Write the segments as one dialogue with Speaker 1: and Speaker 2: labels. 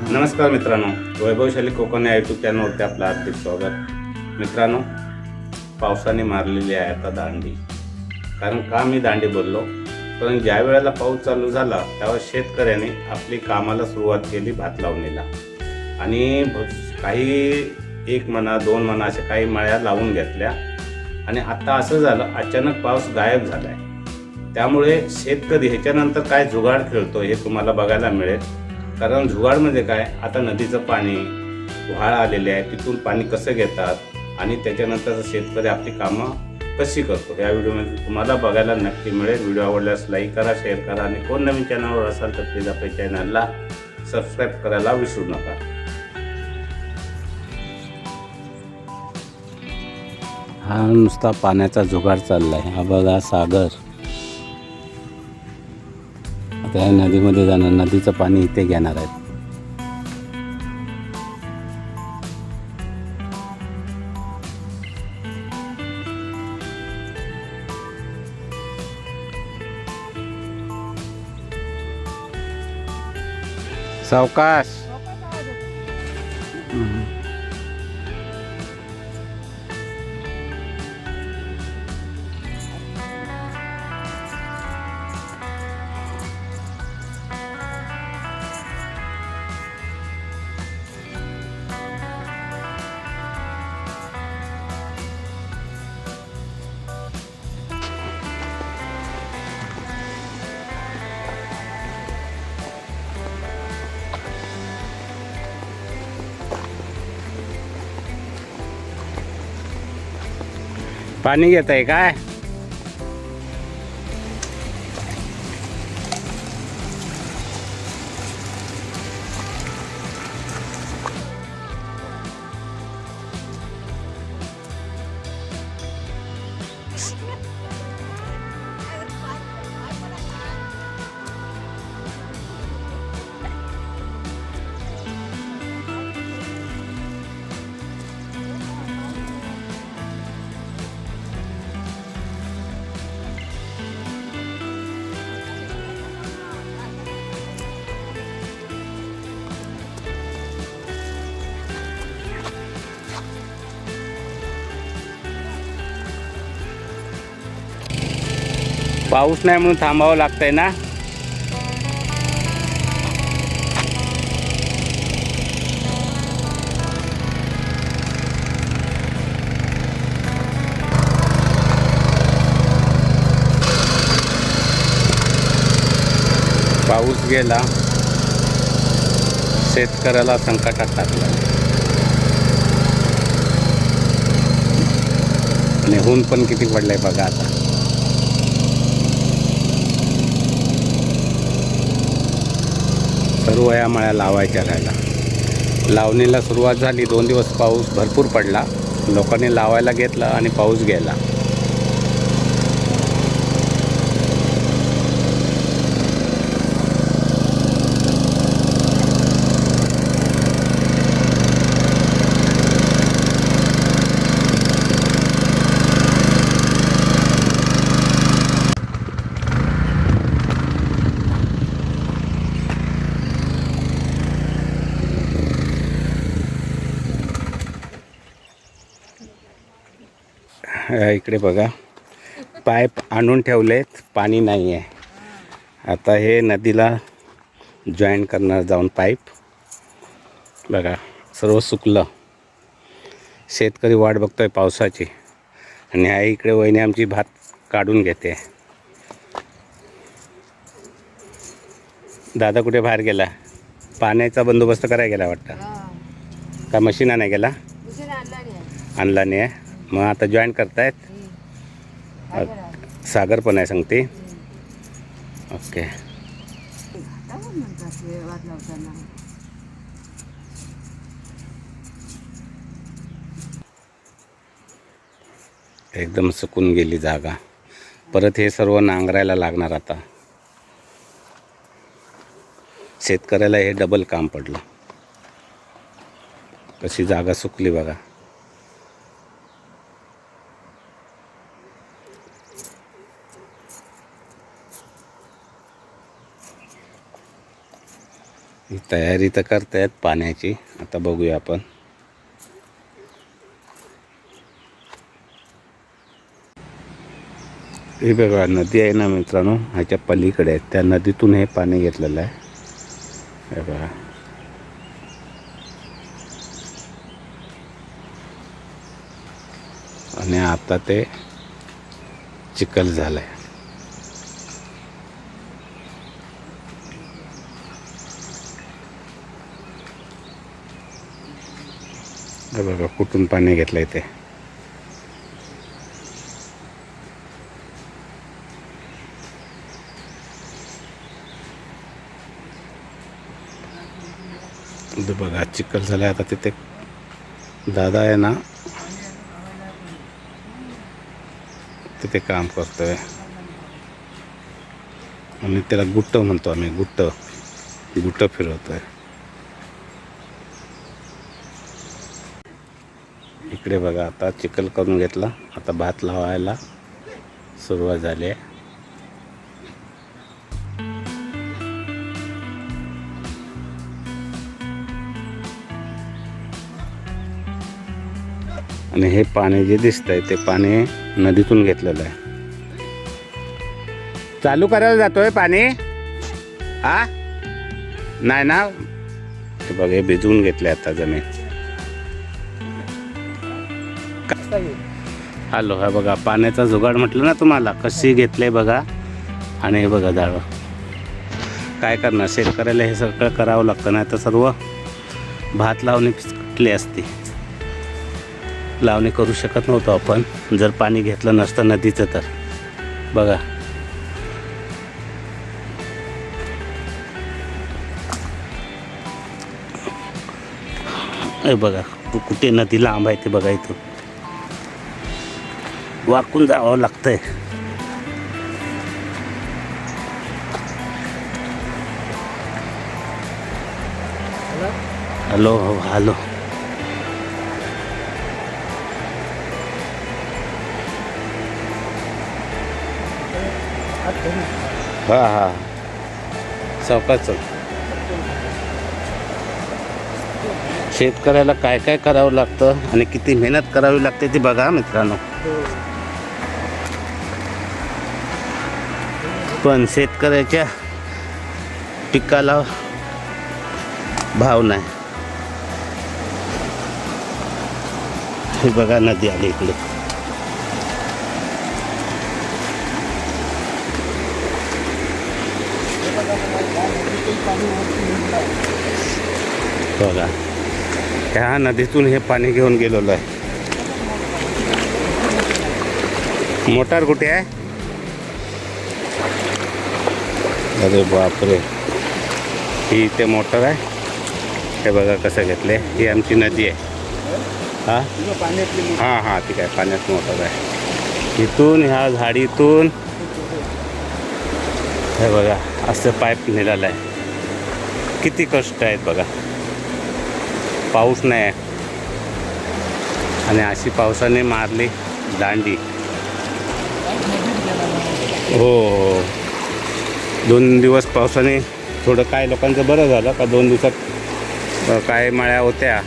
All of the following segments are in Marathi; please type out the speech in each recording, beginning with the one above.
Speaker 1: नमस्कार मित्रांनो वैभवशाली कोकण या यूट्यूब चॅनलवरती आपलं हार्दिक स्वागत. मित्रांनो पावसाने मारलेली आहे आता दांडी. कारण का मी दांडी बोललो? कारण ज्या वेळेला पाऊस चालू झाला त्यावेळेस शेतकऱ्याने आपली कामाला सुरुवात केली भात लावणीला. आणि काही एक म्हणा दोन म्हणा अशा काही मळ्या लावून घेतल्या. आणि आता असं झालं अचानक पाऊस गायब झाला आहे त्यामुळे शेतकरी ह्याच्यानंतर काय जुगाड खेळतो हे तुम्हाला बघायला मिळेल. कारण जुगाड म्हणजे काय आता नदीचं पाणी व्हाळ आलेले आहे तिथून पाणी कसं घेतात आणि त्याच्यानंतर शेतकरी आपली कामं कशी करतो या व्हिडिओमध्ये तुम्हाला बघायला नक्की मिळेल. व्हिडिओ आवडल्यास लाईक करा शेअर करा आणि कोण नवीन चॅनलवर असाल तर प्लीज आपल्या चॅनलला सबस्क्राईब करायला विसरू नका. हा नुसता पाण्याचा जुगाड आहे हा बघा सागर. आता या नदीमध्ये जाणार नदीचं पाणी इथे घेणार आहेत. सावकाश. पाणी घेत आहे काय? पाऊस नाही म्हणून थांबावं लागतंय ना. पाऊस गेला. शेतकऱ्याला संकटात टाकला. आणि ऊन पण किती पडलंय बघा आता. सर्व या मळ्या लावायच्या राहिला. लावणीला सुरुवात झाली. दोन दिवस पाऊस भरपूर पडला. लोकांनी लावायला घेतला आणि पाऊस गेला. अ, इकडे बघा. पाईप आणून ठेवलेत पाणी नाही आहे. आता हे नदीला जॉईन करणार जाऊन पाईप. बघा सर्व सुकलं. शेतकरी वाट बघतोय पावसाची. आणि हा इकडे वहिनी आमची भात काढून घेते. दादा कुठे बाहेर गेला? पाण्याचा बंदोबस्त करायला गेला वाटतं? का मशीन आणाय गेला? आणला नाही आहे? मग आता जॉईन करतायत? सागर पण आहे सांगते. ओके. एकदम सुकून गेली जागा. परत हे सर्व नांगरायला लागणार आता. शेतकऱ्याला हे डबल काम पडलं. कशी जागा सुकली बघा. ही तयारी तर करतायत पाण्याची. आता बघूया आपण. ही बघा नदी आहे ना मित्रांनो? ह्याच्या पलीकडे आहे. त्या नदीतून हे पाणी घेतलेलं आहे. हे बघा. आणि आता ते चिखल झालं आहे हे बघा कुठून पाणी घेतलं आहे ते बघा चिखल झालाय. आता तिथे दादा आहे ना तिथे काम करतोय. आणि त्याला गुट्ट म्हणतो आम्ही गुट्ट. गुट्ट फिरवतोय. इकडे बघा आता चिखल करून घेतला. आता भात लावायला सुरुवात झाली आहे. आणि हे पाणी जे दिसतंय ते पाणी नदीतून घेतलेलं आहे. चालू करायला जातोय पाणी? आ? नाही ना? हे बघ हे भिजवून घेतले आता जमीन. हॅलो हा बघा पाण्याचा जुगाड म्हटलं ना तुम्हाला कशी घेतले बघा. आणि हे बघा झाडं. काय करणार शेतकऱ्याला हे सगळं करावं लागतं नाही तर सर्व भात लावणी पिकली असती. लावणी करू शकत नव्हतो आपण जर पाणी घेतलं नसतं नदीचं तर. बघा. हे बघा कुठे नदी लांब आहे ते बघा इथं वाकून जावं लागतंय. हॅलो? हो हॅलो. हा हा. चौकात चौक शेतकऱ्याला काय काय करावं लागतं आणि किती मेहनत करावी लागते ते बघा मित्रांनो. हो. पण शेतकऱ्याच्या पिकाला भाव नाही. हे बघा नदी आली इकडे. बघा ह्या नदीतून हे पाणी घेऊन गेलेलो आहे. मोटार कुठे आहे? अरे बापरे. ही इथे मोटर आहे. हे बघा कसं घेतले. ही आमची नदी आहे. हा? हां हां ठीक आहे पाण्यात मोटर आहे. इथून ह्या झाडीतून. हे बघा असं पाईप निघालं आहे. किती कष्ट आहेत बघा. पाऊस नाही आहे. आणि अशी पावसाने मारली दांडी. हो हो. हो. दोन दिवस पावसाने थोडं काय लोकांचं बरं झालं का दोन दिवसात काय माळ्या होत्या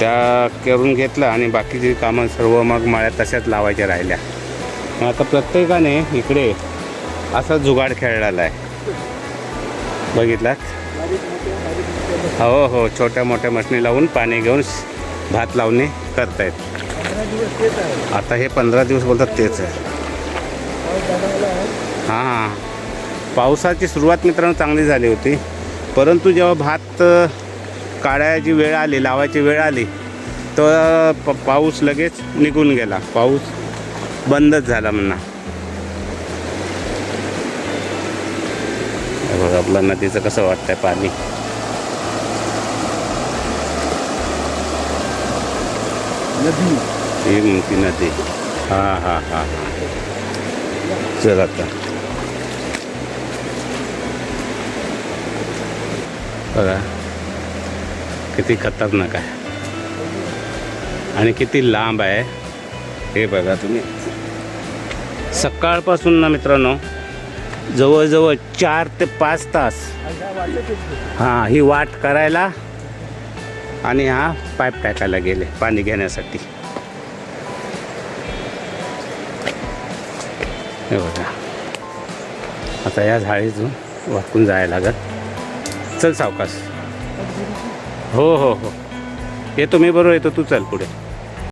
Speaker 1: त्या करून घेतलं आणि बाकीची कामं सर्व मग माळ्या तशाच लावायच्या राहिल्या. मग आता प्रत्येकाने इकडे असा जुगाड खेळलेला आहे. बघितलात? हो हो छोट्या मोठ्या मशनी लावून पाणी घेऊन भात लावणे करतायत. आता हे पंधरा दिवस बोलतात तेच आहे. हां. हां पावसाची सुरुवात मित्रांनो चांगली झाली होती. परंतु जेव्हा भात काढायची वेळ आली लावायची वेळ आली तर प पाऊस लगेच निघून गेला. पाऊस बंदच झाला म्हणा. बघा आपल्या नदीचं कसं वाटतंय पाणी.
Speaker 2: नदी.
Speaker 1: ही म्हणती नदी. हां हां हां हां. चल आता. बघा. किती खतरनाक आहे. आणि किती लांब आहे. हे बघा तुम्ही. सकाळपासून ना मित्रांनो जवळजवळ चार ते पाच तास हां ही वाट करायला आणि हा पाईप टाकायला गेले पाणी घेण्यासाठी. हे बघा. आता या झाडीतून वाकून जायला लागत चल सावकाश. हो हो हो. येतो मी बरोबर येतो. तू चल पुढे.